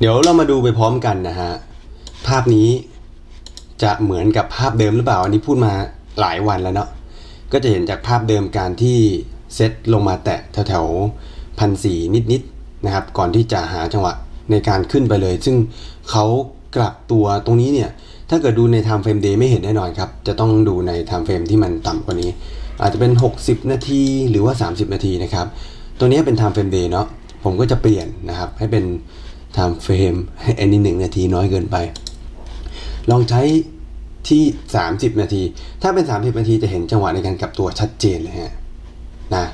เดี๋ยวเรามาดูไปพร้อมกันนะฮะ ภาพนี้จะเหมือนกับภาพเดิมหรือเปล่า อันนี้พูดมาหลายวันแล้วเนาะ ก็จะเห็นจากภาพเดิมการที่เซตลงมาแตะแถวๆพันสี่นิดๆนะครับ ก่อนที่จะหาจังหวะในการขึ้นไปเลย ซึ่งเขากลับตัวตรงนี้เนี่ย ถ้าเกิดดูใน time frame day ไม่เห็นแน่นอนครับ จะต้องดูใน time frame ที่มันต่ำกว่านี้ อาจจะเป็น 60 นาทีหรือว่า 30 นาทีนะครับ ตัวนี้เป็น time frame day เนาะ ผมก็จะเปลี่ยนนะครับให้เป็น time frame ให้อันนี้หนึ่งนาทีน้อยเกินไป ลองใช้ที่ 30 นาที ถ้าเป็น 30 นาทีจะเห็นจังหวะในการกลับตัวชัดเจนเลยฮะนะ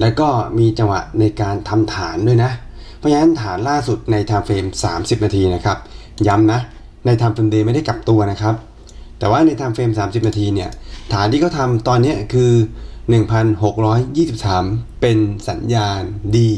แล้วก็มีจังหวะในการทำฐานด้วยนะ เพราะฉะนั้นฐานล่าสุดใน time frame 30 นาทีนะครับ ย้ำนะ ใน time frame day ไม่ได้กลับตัวนะครับ แต่ว่าใน time frame 30 นาทีเนี่ยฐานที่เขาทำตอนนี้คือ 1,623 เป็นสัญญาณดี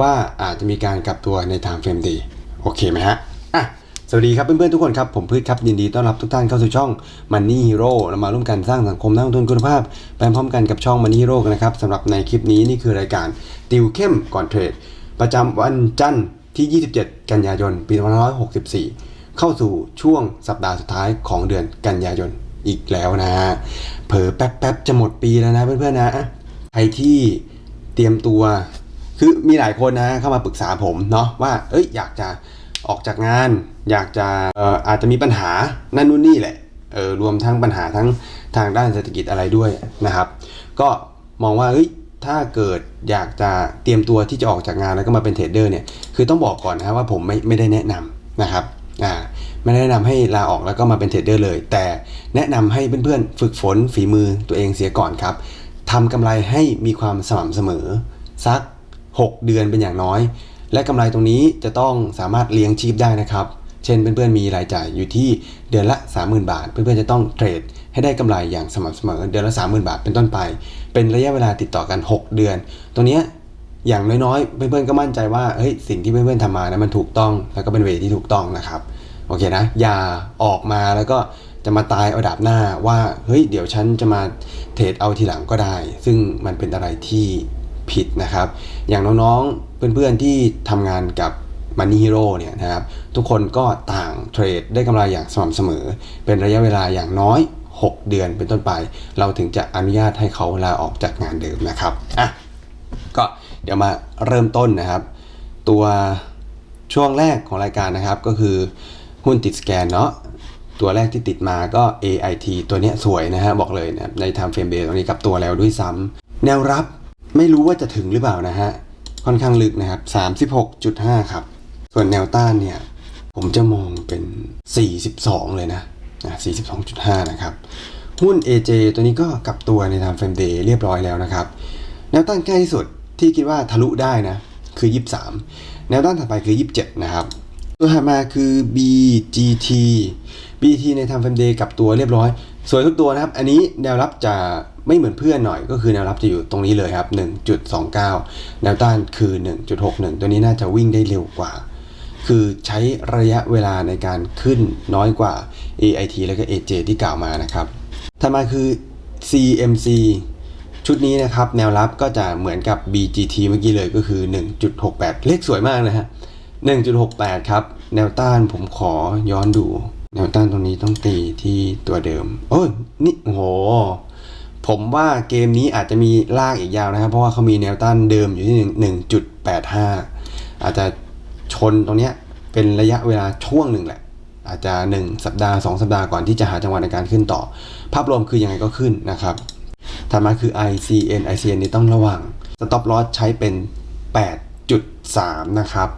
ว่าอาจจะมีการกลับตัวใน time frame day โอเคไหมฮะอะสวัสดีครับเพื่อนๆทุกคนครับ ผมพืชครับยินดีต้อนรับทุกท่านเข้าสู่ช่อง Money Hero เรามาร่วมกันสร้างสังคมนักลงทุนคุณภาพ ไปพร้อมกันกับช่อง Money Hero กันนะครับสำหรับในคลิปนี้นี่คือรายการติวเข้มก่อนเทรด ประจำวันจันทร์ที่ 27 กันยายน ปี2564 เข้าสู่ช่วงสัปดาห์สุดท้ายของเดือนกันยายนอีกแล้วนะฮะเผลอแป๊บๆจะหมดปีแล้วนะเพื่อนๆนะใครที่เตรียมตัว คือมีหลายคนนะเข้ามาปรึกษาผมเนาะว่า เอ้ยอยากจะออกจากงาน อยากจะอออาจจะมีปัญหานั่นนู่นนี่แหละเออรวมทั้งปัญหาทั้งทางด้านเศรษฐกิจอะไรด้วยนะครับ ก็มองว่าเอ้ยถ้าเกิดอยากจะเตรียมตัวที่จะออกจากงานแล้วก็มาเป็นเทรดเดอร์เนี่ยคือต้องบอกก่อนนะว่าผมไม่ไม่ได้แนะนำนะครับอ่าไม่ได้แนะนำให้ลาออกแล้วก็มาเป็นเทรดเดอร์เลย แต่แนะนำให้เพื่อนๆ ฝึกฝนฝีมือตัวเองเสียก่อนครับทำกำไรให้มีความสม่ำเสมอสัก 6 เดือนเป็นอย่างน้อย และกำไรตรงนี้จะต้องสามารถเลี้ยงชีพได้นะครับ เช่นเพื่อนๆมีรายจ่ายอยู่ที่เดือนละ 30,000 บาท เพื่อนๆจะต้องเทรดให้ได้กำไรอย่างสม่ำเสมอ เดือนละ 30,000 บาทเป็นต้นไป เป็นระยะเวลาติดต่อกัน 6 เดือน ตรงนี้อย่างน้อยๆ เพื่อนๆก็มั่นใจว่าเฮ้ยสิ่งที่เพื่อนๆทำมานะมันถูกต้องแล้วก็เป็นเวที่ถูกต้องนะครับโอเคนะอย่าออกมาแล้วก็จะมาตายเอาดาบหน้าว่าเฮ้ยเดี๋ยวฉันจะมาเทรดเอาทีหลังก็ได้ ซึ่งมันเป็นอะไรที่ ผิดนะครับ อย่างน้องๆ เพื่อนๆที่ทำงานกับ Money Hero เนี่ยนะครับ ทุกคนก็ต่างเทรดได้กำไรอย่างสม่ำเสมอ เป็นระยะเวลาอย่างน้อย 6 เดือนเป็นต้นไป เราถึงจะอนุญาตให้เขาลาออกจากงานเดิมนะครับอะก็เดี๋ยวมาเริ่มต้นนะครับ ตัวช่วงแรกของรายการนะครับก็คือหุ้นติดสแกนเนาะตัวแรกที่ติดมาก็ AIT ตัวนี้สวยนะฮะบอกเลยนะใน time frame base ตรงนี้กับตัวแล้วด้วยซ้ำแนวรับ ไม่รู้ว่าจะถึงหรือเปล่านะฮะ ค่อนข้างลึกนะครับ 36.5 ครับ ส่วนแนวต้านเนี่ย ผมจะมองเป็น 42 เลยนะนะ42.5 นะครับ หุ้น AJ ตัวนี้ก็กลับตัวใน time frame day เรียบร้อยแล้วนะครับ แนวต้านใกล้ที่สุดที่คิดว่าทะลุได้นะ คือ 23 แนวต้านถัดไปคือ 27 นะครับตัวถัดมาคือ BGT BGT ใน time frame day กลับตัวเรียบร้อย สวยทุกตัวนะครับ อันนี้แนวรับจะไม่เหมือนเพื่อนหน่อยก็คือแนวรับจะอยู่ตรงนี้เลยครับ 1.29 แนวต้านคือ 1.61 ตัวนี้น่าจะวิ่งได้เร็วกว่า คือใช้ระยะเวลาในการขึ้นน้อยกว่า AIT แล้วก็ AJ ที่กล่าวมานะครับถัดมาคือ CMC ชุดนี้นะครับ แนวรับก็จะเหมือนกับ BGT เมื่อกี้เลยก็คือ 1.68 เลขสวยมากนะฮะ 1.68 ครับ แนวต้านผมขอย้อนดู แนวต้านตรงนี้ต้องตีที่ตัวเดิม โอ้ยนี่โอ้โห ผมว่าเกมนี้อาจจะมีลากอีกยาวนะครับ เพราะว่าเขามีแนวต้านเดิมอยู่ที่1.85อาจจะชนตรงเนี้ยเป็นระยะเวลาช่วงหนึ่งแหละ อาจจะ 1 สัปดาห์ 2 สัปดาห์ก่อนที่จะหาจังหวะในการขึ้นต่อ ภาพรวมคือยังไงก็ขึ้นนะครับถัดมาคือ ICN ICN นี่ต้องระวัง stop loss ใช้เป็น 8.3 นะครับ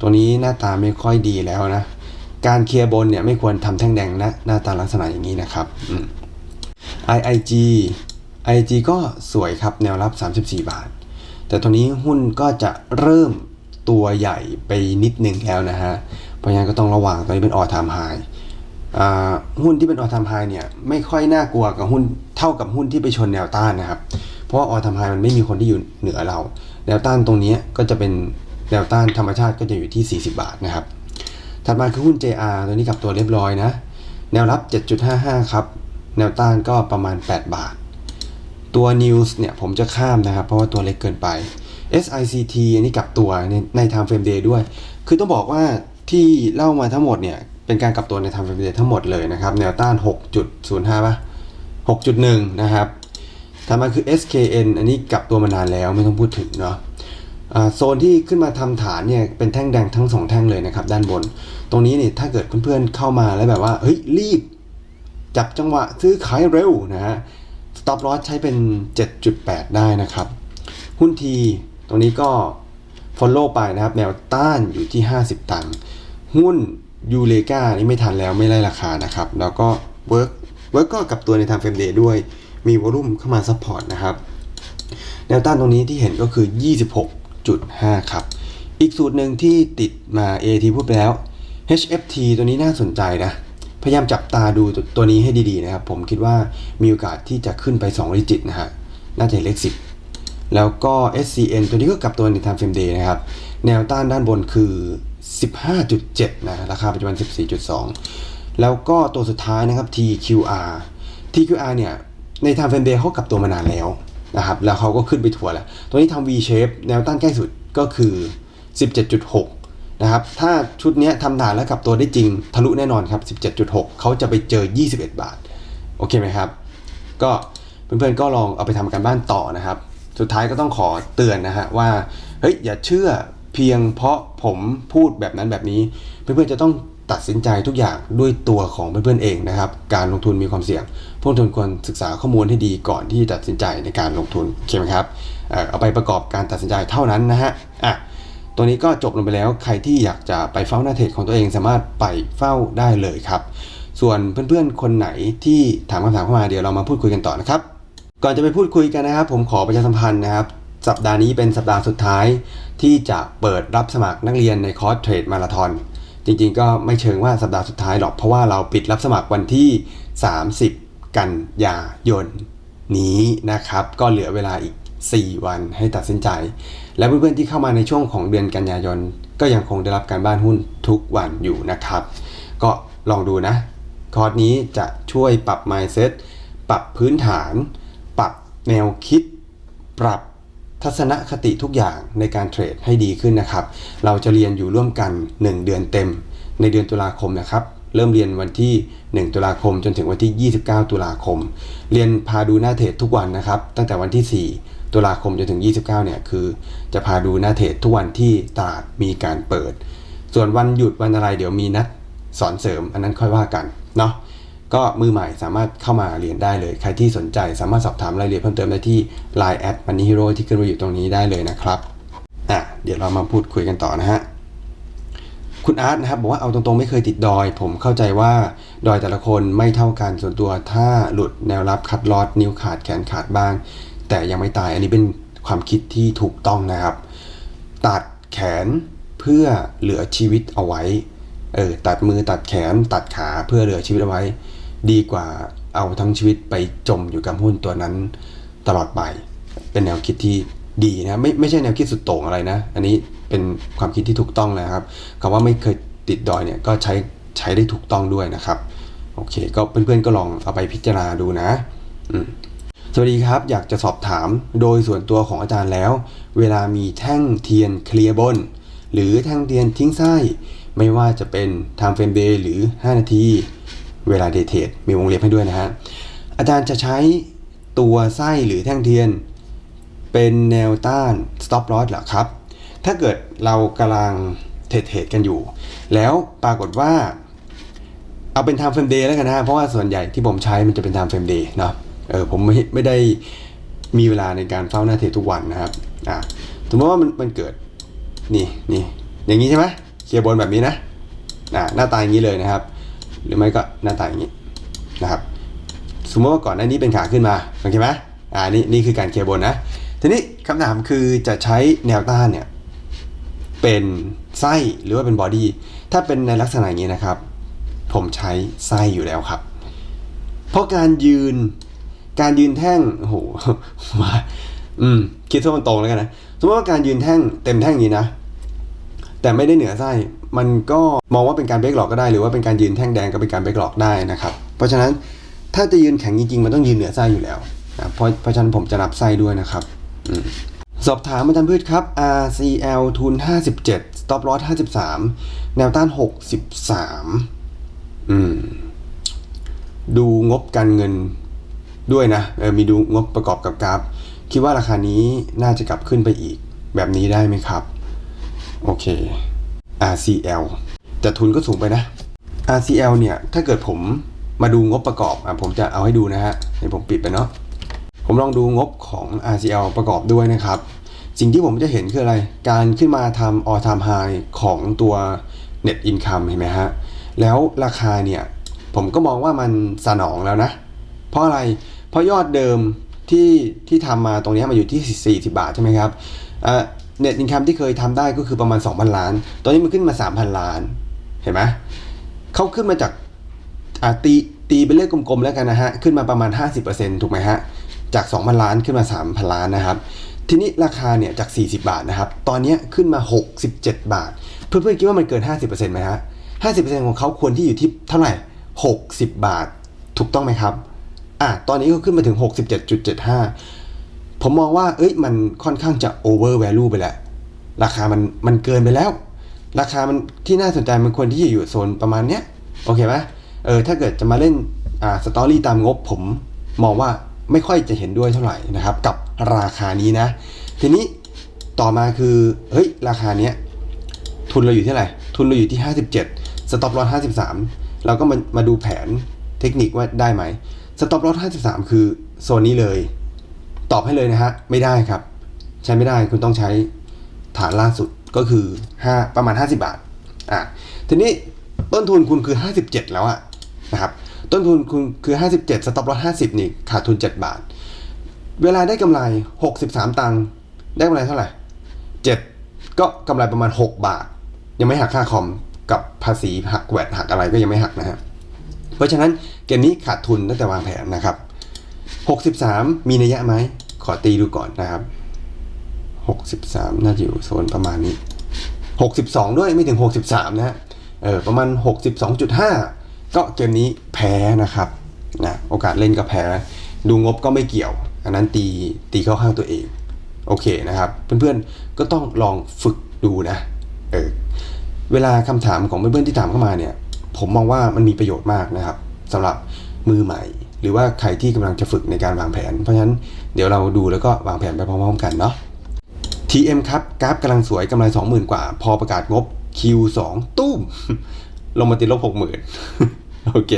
ตัวนี้หน้าตาไม่ค่อยดีแล้วนะ การเคลียร์บนเนี่ยไม่ควรทำแท่งแดงนะหน้าตาลักษณะอย่างนี้นะครับอืม IIG IG ก็สวยครับแนวรับ 34 บาท แต่ตัวนี้หุ้นก็จะเริ่มตัวใหญ่ไปนิดนึงแล้วนะฮะ เพราะฉะนั้นก็ต้องระวังตัวนี้เป็นออทามไฮหุ้นที่เป็นออทามไฮเนี่ยไม่ค่อยน่ากลัวกับหุ้นเท่ากับหุ้นที่ไปชนแนวต้านนะครับ เพราะว่าออทามไฮมันไม่มีคนที่อยู่เหนือเรา แนวต้านตรงนี้ก็จะเป็นแนวต้านธรรมชาติก็จะอยู่ที่ 40 บาทนะครับ ถัดมาคือหุ้น JR ตัวนี้กลับตัวเรียบร้อยนะ แนวรับ 7.55 ครับ แนวต้านก็ประมาณ 8 บาท ตัว News เนี่ยผมจะข้ามนะครับ เพราะว่าตัวเล็กเกินไป SICT อันนี้กลับตัวในใน time frame day ด้วย คือต้องบอกว่าที่เล่ามาทั้งหมดเนี่ย เป็นการกลับตัวในทางเฟรมเดย์ทั้งหมดเลยนะครับ แนวต้าน 6.05ป่ะ6.1 นะครับถัดมาคือ SKN อันนี้กลับตัวมานานแล้วไม่ต้องพูดถึงเนาะ โซนที่ขึ้นมาทำฐานเนี่ยเป็นแท่งแดงทั้งสองแท่งเลยนะครับ ด้านบน ตรงนี้เนี่ยถ้าเกิดเพื่อนๆเข้ามาแล้วแบบว่าเฮ้ยรีบ จับจังหวะซื้อขายเร็วนะฮะ stop loss ใช้เป็น 7.8 ได้นะครับ หุ้นทีตรงนี้ก็ follow ไปนะครับ แนวต้านอยู่ที่ 50 ตังค์หุ้นยูเลกานี่ไม่ทันแล้วไม่ไล่ราคานะครับ แล้วก็ work work ก็กับตัวในทางเฟรมเดย์ด้วยมีวอลุ่มเข้ามา support นะครับ แนวต้านตรงนี้ที่เห็นก็คือ 26.5ครับ อีกสูตรหนึ่งที่ติดมา AT พูดไปแล้ว HFT ตัวนี้น่าสนใจนะ พยายามจับตาดูตัวนี้ให้ดีๆนะครับ ผมคิดว่ามีโอกาสที่จะขึ้นไป2 digit นะฮะ น่าจะเลข 10 แล้วก็ SCN ตัวนี้ก็กลับตัวใน time frame day นะครับ แนวต้านด้านบนคือ 15.7 นะ ราคาปัจจุบัน 14.2 แล้วก็ตัวสุดท้ายนะครับ TQR TQR เนี่ยใน time frame day เขากลับตัวมานานแล้ว นะครับแล้วเขาก็ขึ้นไปถัวแล้วตัวนี้ทำ V shape แนวต้านใกล้สุดก็คือ 17.6 นะครับ ถ้าชุดนี้ทำฐานแล้วกลับตัวได้จริงทะลุแน่นอนครับ 17.6 เขาจะไปเจอ 21 บาท โอเคไหมครับ ก็เพื่อนๆก็ลองเอาไปทำการบ้านต่อนะครับ สุดท้ายก็ต้องขอเตือนนะฮะว่าเฮ้ยอย่าเชื่อเพียงเพราะผมพูดแบบนั้นแบบนี้ เพื่อนๆจะต้อง ตัดสินใจทุกอย่างด้วยตัวของเพื่อนๆเองนะครับ การลงทุนมีความเสี่ยงผู้ลงทุนควรศึกษาข้อมูลให้ดีก่อนที่ตัดสินใจในการลงทุนโอเคไหมครับเอ่อเอาไปประกอบการตัดสินใจเท่านั้นนะฮะอะตัวนี้ก็จบลงไปแล้วใครที่อยากจะไปเฝ้าหน้าเทรดของตัวเองสามารถไปเฝ้าได้เลยครับ ส่วนเพื่อนๆคนไหนที่ถามคำถามเข้ามาเดี๋ยวเรามาพูดคุยกันต่อนะครับ ก่อนจะไปพูดคุยกันนะครับ ผมขอประชาสัมพันธ์นะครับ สัปดาห์นี้เป็นสัปดาห์สุดท้าย ที่จะเปิดรับสมัครนักเรียนในคอร์สเทรดมาราธอน จริงๆ ก็ไม่เชิงว่าสัปดาห์สุดท้ายหรอก เพราะว่าเราปิดรับสมัครวันที่ 30 กันยายนนี้นะครับ ก็เหลือเวลาอีก 4 วันให้ตัดสินใจ และเพื่อนๆที่เข้ามาในช่วงของเดือนกันยายน ก็ยังคงได้รับการบ้านหุ้นทุกวันอยู่นะครับ ก็ลองดูนะ คอร์สนี้จะช่วยปรับ mindset ปรับพื้นฐาน ปรับแนวคิด ปรับ ทัศนคติทุกอย่างในการเทรดให้ดีขึ้นนะครับ เราจะเรียนอยู่ร่วมกัน 1 เดือนเต็ม ในเดือนตุลาคมนะครับ เริ่มเรียนวันที่ 1 ตุลาคมจนถึงวันที่ 29 ตุลาคม เรียนพาดูหน้าเทรดทุกวันนะครับ ตั้งแต่วันที่ 4 ตุลาคมจนถึง 29 เนี่ยคือ จะพาดูหน้าเทรดทุกวันที่ตลาดมีการเปิด ส่วนวันหยุดวันอะไรเดี๋ยวมีนัดสอนเสริมอันนั้นค่อยว่ากันเนาะ ก็มือใหม่สามารถเข้ามาเรียนได้เลย ใครที่สนใจสามารถสอบถามรายละเอียดเพิ่มเติมได้ที่ Line แอด Money Hero ที่ขึ้นมาอยู่ตรงนี้ได้เลยนะครับอะเดี๋ยวเรามาพูดคุยกันต่อนะฮะคุณอาร์ตนะครับบอกว่าเอาตรงๆไม่เคยติดดอย ผมเข้าใจว่าดอยแต่ละคนไม่เท่ากันส่วนตัวถ้าหลุดแนวรับคัดลอดนิ้วขาดแขนขาดบ้าง แต่ยังไม่ตายอันนี้เป็นความคิดที่ถูกต้องนะครับ ตัดแขนเพื่อเหลือชีวิตเอาไว้เออตัดมือตัดแขนตัดขาเพื่อเหลือชีวิตเอาไว้ ดีกว่าเอาทั้งชีวิตไปจมอยู่กับหุ้นตัวนั้นตลอดไป เป็นแนวคิดที่ดีนะไม่ไม่ใช่แนวคิดสุดโต่งอะไรนะ อันนี้เป็นความคิดที่ถูกต้องเลยครับคำว่าไม่เคยติดดอยเนี่ยก็ใช้ใช้ได้ถูกต้องด้วยนะครับโอเค ก็เพื่อนๆก็ลองเอาไปพิจารณาดูนะสวัสดีครับ อยากจะสอบถามโดยส่วนตัวของอาจารย์แล้ว เวลามีแท่งเทียนเคลียร์บน หรือแท่งเทียนทิ้งไส้ ไม่ว่าจะเป็น time frame day หรือ 5 นาที เวลาเดทเทดมีวงเล็บให้ด้วยนะฮะ อาจารย์จะใช้ตัวไส้หรือแท่งเทียน เป็นแนวต้าน stop loss เหรอครับ ถ้าเกิดเรากำลังเทรดเทรดกันอยู่ แล้วปรากฏว่า เอาเป็น time frame day แล้วกันนะ เพราะว่าส่วนใหญ่ที่ผมใช้มันจะเป็น time frame day เนาะเออผมไม่ไม่ได้มีเวลาในการเฝ้าหน้าเทรดทุกวันนะครับอ่าสมมติว่ามันมันเกิดนี่นี่อย่างนี้ใช่ไหมเคลียร์บนแบบนี้นะอ่าหน้าตาอย่างนี้เลยนะครับ หรือไม่ก็หน้าตาอย่างนี้นะครับ สมมติว่าก่อนหน้านี้เป็นขาขึ้นมาโอเคไหมอ่านี่นี่คือการเคลียร์บนนะ ทีนี้คำถามคือจะใช้แนวต้านเนี่ยเป็นไส้หรือว่าเป็นบอดี้ถ้าเป็นในลักษณะอย่างนี้นะครับ ผมใช้ไส้อยู่แล้วครับ เพราะการยืนการยืนแท่งโอ้โหมาอืมคิดว่ามันตรงแล้วกันนะสมมติว่าการยืนแท่งเต็มแท่งอย่างนี้นะ แต่ไม่ได้เหนือไส้ มันก็มองว่าเป็นการเบรกหลอกก็ได้ หรือว่าเป็นการยืนแท่งแดงก็เป็นการเบรกหลอกได้นะครับ เพราะฉะนั้นถ้าจะยืนแข็งจริงๆมันต้องยืนเหนือไส้อยู่แล้วนะเพราะเพราะฉะนั้นผมจะนับไส้ด้วยนะครับอสอบถามอาจารย์พืชครับ RCL ทุน 57 stop loss 53 แนวต้าน 63 อืม ดูงบการเงินด้วยนะเออมีดูงบประกอบกับกราฟ คิดว่าราคานี้น่าจะกลับขึ้นไปอีก แบบนี้ได้ไหมครับ โอเค RCL แต่ทุนก็สูงไปนะ RCL เนี่ยถ้าเกิดผมมาดูงบประกอบอะผมจะเอาให้ดูนะฮะเดี๋ยวผมปิดไปเนาะผมลองดูงบของ RCL ประกอบด้วยนะครับ สิ่งที่ผมจะเห็นคืออะไร การขึ้นมาทำ all time high ของตัว net income เห็นไหมฮะ แล้วราคาเนี่ย ผมก็มองว่ามันสนองแล้วนะ เพราะอะไร เพราะยอดเดิมที่ที่ทำมาตรงนี้มาอยู่ที่ 40 บาทใช่ไหมครับ เอ่อ net income ที่เคยทำได้ก็คือประมาณ 2,000 ล้าน ตอนนี้มันขึ้นมา 3,000 ล้าน เห็นไหมเขาขึ้นมาจากตีตีเป็นเลขกลมๆแล้วกันนะฮะ ขึ้นมาประมาณ 50%ถูกไหมฮะ จาก 2,000 ล้านขึ้นมา 3,000 ล้านนะครับ ทีนี้ราคาเนี่ยจาก 40 บาทนะครับ ตอนนี้ขึ้นมา 67 บาท เพื่อนๆคิดว่ามันเกิน 50%ไหมฮะ 50%ของเขาควรที่อยู่ที่เท่าไหร่ 60 บาท ถูกต้องไหมครับ อะ ตอนนี้ก็ขึ้นมาถึง 67.75 ผมมองว่าเอ้ยมันค่อนข้างจะ over value ไปแล้วราคามันมันเกินไปแล้ว ราคามันที่น่าสนใจมันควรที่จะอยู่โซนประมาณเนี้ยโอเคไหมเออถ้าเกิดจะมาเล่นอ่าสตอรี่ตามงบผมมองว่าไม่ค่อยจะเห็นด้วยเท่าไหร่นะครับ กับราคานี้นะ ทีนี้ต่อมาคือเฮ้ยราคาเนี้ยทุนเราอยู่ที่ไหร่ทุนเราอยู่ที่ 57 สต็อปลอส53 เราก็มามาดูแผนเทคนิคว่าได้ไหมสต็อปลอส53 คือโซนนี้เลย ตอบให้เลยนะฮะไม่ได้ครับ ใช้ไม่ได้คุณต้องใช้ฐานล่าสุดก็คือ5ประมาณ 50 บาทอะทีนี้ต้นทุนคุณคือ 57 แล้วอะนะครับต้นทุนคุณคือ 57 สต็อปลอส50 นี่ขาดทุน 7 บาท เวลาได้กำไร 63 ตังค์ได้กำไรเท่าไหร่ 7 ก็กำไรประมาณ 6 บาท ยังไม่หักค่าคอมกับภาษีหักแวดหักอะไรก็ยังไม่หักนะฮะเพราะฉะนั้นเกมนี้ขาดทุนตั้งแต่วางแผนนะครับ 63 มีนัยยะไหม ขอตีดูก่อนนะครับ 63 น่าจะอยู่โซนประมาณนี้ 62 ด้วยไม่ถึง 63 นะฮะเออประมาณ 62.5 ก็เกมนี้แพ้นะครับนะโอกาสเล่นก็แพ้ ดูงบก็ไม่เกี่ยว อันนั้นตีตีเข้าข้างตัวเอง โอเคนะครับ เพื่อนๆก็ต้องลองฝึกดูนะเออเวลาคำถามของเพื่อนๆที่ถามเข้ามาเนี่ย ผมมองว่ามันมีประโยชน์มากนะครับสำหรับมือใหม่ หรือว่าใครที่กำลังจะฝึกในการวางแผน เพราะฉะนั้นเดี๋ยวเราดูแล้วก็วางแผนไปพร้อมๆกันเนาะ TM ครับกราฟกำลังสวยกำไร20,000 กว่า พอประกาศงบ Q2 ตุ้ม ลงมาติดลบ60,000 โอเค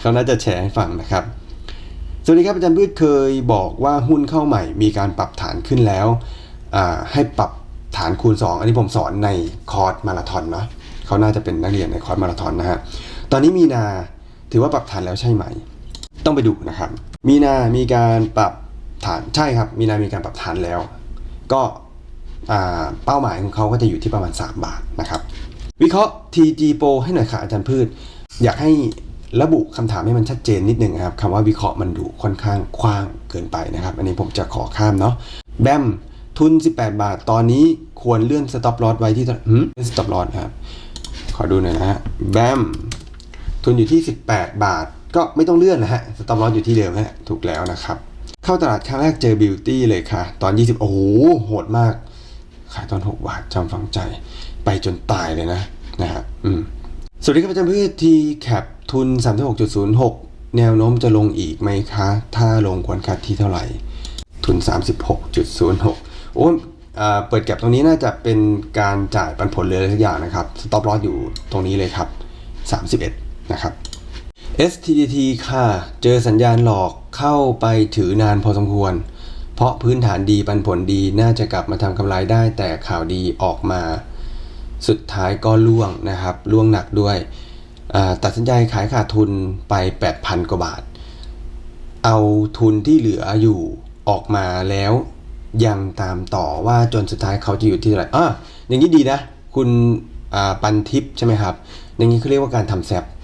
เขาน่าจะแชร์ให้ฟังนะครับ สวัสดีครับอาจารย์พืชเคยบอกว่าหุ้นเข้าใหม่มีการปรับฐานขึ้นแล้ว ให้ปรับฐานคูณ 2 อันนี้ผมสอนในคอร์สมาราธอนนะเขาน่าจะเป็นนักเรียนในคอร์สมาราธอนนะฮะ ตอนนี้มีนาถือว่าปรับฐานแล้วใช่ไหม ต้องไปดูนะครับ มีนามีการปรับฐานใช่ครับ มีนามีการปรับฐานแล้ว ก็เป้าหมายของเขาก็จะอยู่ที่ประมาณ 3 บาทนะครับ วิเคราะห์ TG Pro ให้หน่อยค่ะอาจารย์พืช อยากให้ระบุคำถามให้มันชัดเจนนิดหนึ่งครับคำว่าวิเคราะห์มันดูค่อนข้างกว้างเกินไปนะครับ อันนี้ผมจะขอข้ามเนาะแบมทุน 18 บาท ตอนนี้ควรเลื่อน stop loss ไว้ที่หืม stop loss นะครับ ขอดูหน่อยนะฮะแบมทุนอยู่ที่ 18 บาท ก็ไม่ต้องเลื่อนนะฮะ stop loss อยู่ที่เดิมฮะถูกแล้วนะครับ เข้าตลาดครั้งแรกเจอบิวตี้เลยค่ะ ตอน 20 โอ้โหโหดมาก ขายตอน 6 บาทจำฝังใจไปจนตายเลยนะนะฮะอืมสวัสดีครับอาจารย์พืชทีแคปทุน 36.06 แนวโน้มจะลงอีกไหมคะ ถ้าลงควรคัดที่เท่าไหร่ ทุน 36.06 โอ้อ่าเปิดแก็บตรงนี้น่าจะเป็นการจ่ายปันผลเลยอะไรสักอย่างนะครับ สต็อปลอสอยู่ตรงนี้เลยครับ 31 นะครับ STDT ค่ะ เจอสัญญาณหลอกเข้าไปถือนานพอสมควร เพราะพื้นฐานดีปันผลดีน่าจะกลับมาทำกำไรได้แต่ข่าวดีออกมา สุดท้ายก็ล่วงนะครับล่วงหนักด้วย ตัดสินใจขายขาดทุนไป 8,000 กว่าบาท เอาทุนที่เหลืออยู่ออกมาแล้วยังตามต่อว่าจนสุดท้ายเขาจะอยู่ที่เท่าไหร่อะอย่างนี้ดีนะ คุณปันทิพย์ใช่ไหมครับ อย่างนี้เขาเรียกว่าการทำแซปเอ่อ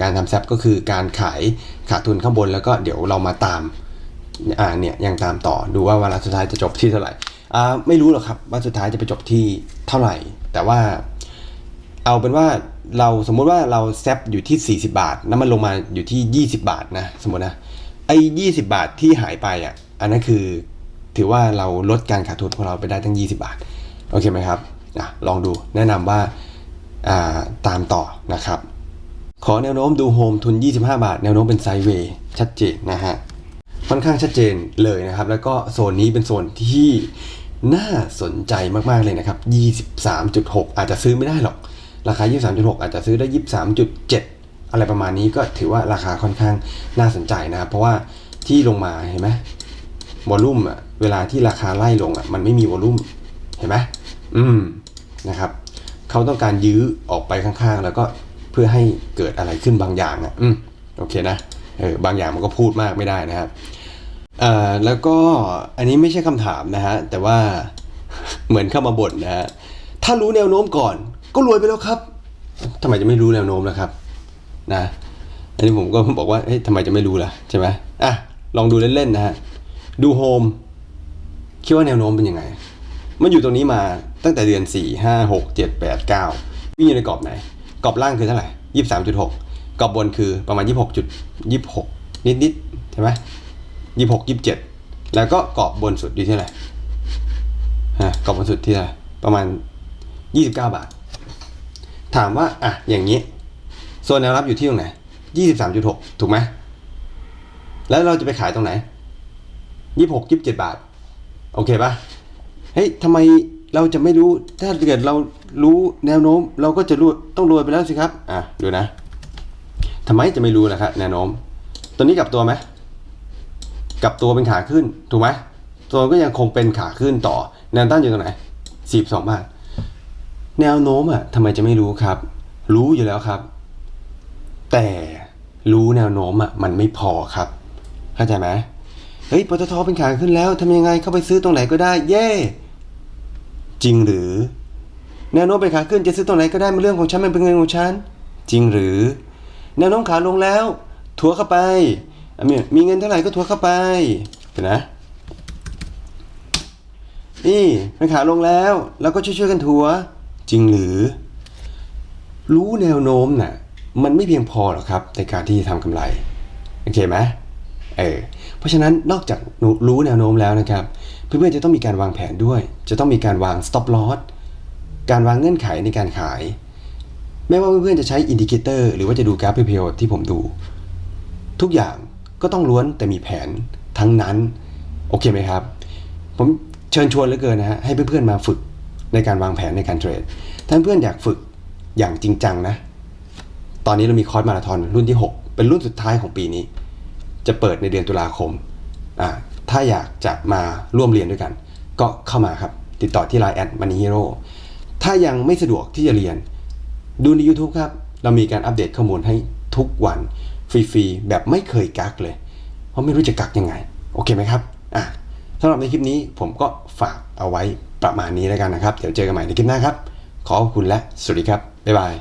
การทำแซปก็คือการขายขาดทุนข้างบนแล้วก็เดี๋ยวเรามาตามอ่าเนี่ยยังตามต่อดูว่าเวลาสุดท้ายจะจบที่เท่าไหร่อ่าไม่รู้หรอกครับว่าสุดท้ายจะไปจบที่เท่าไหร่ แต่ว่าเอาเป็นว่าเราสมมุติว่าเราแซปอยู่ที่ 40 บาทแล้วมันลงมาอยู่ที่ 20 บาทนะสมมตินะไอ้20บาทที่หายไปอะอันนั้นคือถือว่าเราลดการขาดทุนของเราไปได้ทั้ง 20 บาท โอเคไหมครับนะลองดูแนะนำว่าอ่าตามต่อนะครับ ขอแนวโน้มดูโฮมทุน 25 บาท แนวโน้มเป็นไซเวย์ชัดเจนนะฮะค่อนข้างชัดเจนเลยนะครับ แล้วก็โซนนี้เป็นโซนที่น่าสนใจมาก ๆ เลยนะครับ 23.6 อาจจะซื้อไม่ได้หรอก ราคา 23.6 อาจจะซื้อได้ 23.7 อะไรประมาณนี้ก็ถือว่าราคาค่อนข้างน่าสนใจนะครับ เพราะว่าที่ลงมาเห็นไหมวอลลุ่มอะเวลาที่ราคาไล่ลงอะมันไม่มีวอลลุ่มเห็นไหมอืมนะครับเขาต้องการยื้อออกไปข้างๆ แล้วก็ พื่อให้เกิดอะไรขึ้นบางอย่างอะอืมโอเคนะเออบางอย่างมันก็พูดมากไม่ได้นะครับเอ่อแล้วก็อันนี้ไม่ใช่คำถามนะฮะแต่ว่าเหมือนเข้ามาบ่นนะฮะถ้ารู้แนวโน้มก่อน ก็รวยไปแล้วครับทำไมจะไม่รู้แนวโน้มล่ะครับ นะอันนี้ผมก็บอกว่าเฮ้ยทำไมจะไม่รู้ล่ะใช่ไหมอะลองดูเล่นๆนะฮะดูโฮมคิดว่าแนวโน้มเป็นยังไง มันอยู่ตรงนี้มาตั้งแต่เดือน4 5 6 7 8 9วิ่งอยู่ในกรอบไหน กรอบล่างคือเท่าไหร่23.6กรอบบนคือประมาณ26จุด26นิดๆใช่ไหมยี่หกยี่สิบเจ็ดแล้วก็กรอบบนสุดอยู่ที่เท่าไหร่ฮะกรอบบนสุดที่เท่าไหร่ประมาณยี่สิบเก้าบาท ถามว่าอะอย่างนี้โซนแนวรับอยู่ที่ตรงไหนยี่สิบสามจุดหกถูกไหมแล้วเราจะไปขายตรงไหนยี่หกยี่สิบเจ็ดบาท โอเคป่ะเฮ้ยทำไม เราจะไม่รู้ถ้าเกิดเรารู้แนวโน้ม เราก็จะรู้ต้องรวยไปแล้วสิครับ อะดูนะทำไมจะไม่รู้ล่ะครับแนวโน้ม ตัวนี้กลับตัวไหมกลับตัวเป็นขาขึ้นถูกไหมตัวก็ยังคงเป็นขาขึ้นต่อแนวต้านอยู่ตรงไหนสี่สองบาทแนวโน้มอะทำไมจะไม่รู้ครับ รู้อยู่แล้วครับ แต่รู้แนวโน้มอะมันไม่พอครับเข้าใจไหมเฮ้ยปตทเป็นขาขึ้นแล้วทำยังไงเข้าไปซื้อตรงไหนก็ได้ เย่ จริงหรือ แนวโน้มเป็นขาขึ้นจะซื้อตรงไหนก็ได้มันเรื่องของฉันมันเป็นเงินของฉัน จริงหรือ แนวโน้มขาลงแล้ว ถัวเข้าไปมีเงินเท่าไหร่ก็ถัวเข้าไปเห็นนะนี่เป็นขาลงแล้วแล้วก็ช่วยๆกันถัว จริงหรือ รู้แนวโน้มน่ะมันไม่เพียงพอหรอกครับ ในการที่จะทำกำไรโอเคไหมเออเพราะฉะนั้นนอกจากรู้แนวโน้มแล้วนะครับ เพื่อนๆจะต้องมีการวางแผนด้วย จะต้องมีการวาง stop loss การวางเงื่อนไขในการขาย ไม่ว่าเพื่อนๆจะใช้อินดิเคเตอร์หรือว่าจะดูกราฟเพียวที่ผมดู ทุกอย่างก็ต้องล้วนแต่มีแผนทั้งนั้นโอเคไหมครับ ผมเชิญชวนเหลือเกินนะฮะให้เพื่อนๆมาฝึกในการวางแผนในการเทรดถ้าเพื่อนอยากฝึกอย่างจริงจังนะ ตอนนี้เรามีคอร์สมาราธอนรุ่นที่ 6 เป็นรุ่นสุดท้ายของปีนี้ จะเปิดในเดือนตุลาคมอ่า ถ้าอยากจะมาร่วมเรียนด้วยกัน ก็เข้ามาครับ ติดต่อที่ Line แอดมันนี่ฮีโร่ถ้ายังไม่สะดวกที่จะเรียน ดูใน YouTube ครับ เรามีการอัปเดตข้อมูลให้ทุกวัน ฟรีๆ แบบไม่เคยกักเลย เพราะไม่รู้จะกักยังไง โอเคไหมครับอะสำหรับในคลิปนี้ผมก็ฝากเอาไว้ประมาณนี้แล้วกันนะครับ เดี๋ยวเจอกันใหม่ในคลิปหน้าครับ ขอบคุณและสวัสดีครับ บ๊ายบาย